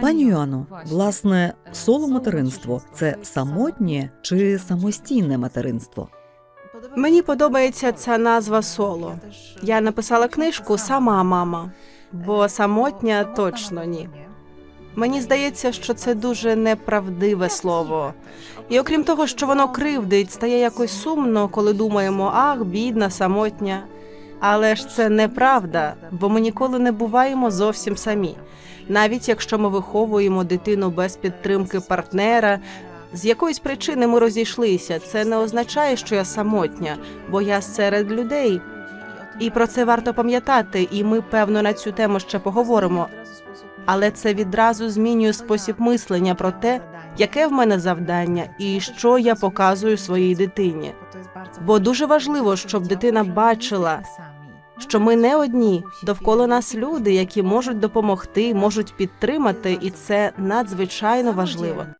Пані Йоанно, власне, соло материнство це самотнє чи самостійне материнство? Мені подобається ця назва соло. Я написала книжку Сама мама, бо самотня точно ні. Мені здається, що це дуже неправдиве слово. І окрім того, що воно кривдить, стає якось сумно, коли думаємо, ах, бідна, самотня. Але ж це неправда, бо ми ніколи не буваємо зовсім самі. Навіть якщо ми виховуємо дитину без підтримки партнера, з якоїсь причини ми розійшлися. Це не означає, що я самотня, бо я серед людей. І про це варто пам'ятати, і ми певно на цю тему ще поговоримо. Але це відразу змінює спосіб мислення про те, яке в мене завдання і що я показую своїй дитині. Бо дуже важливо, щоб дитина бачила, що ми не одні довкола нас люди, які можуть допомогти, можуть підтримати, і це надзвичайно важливо.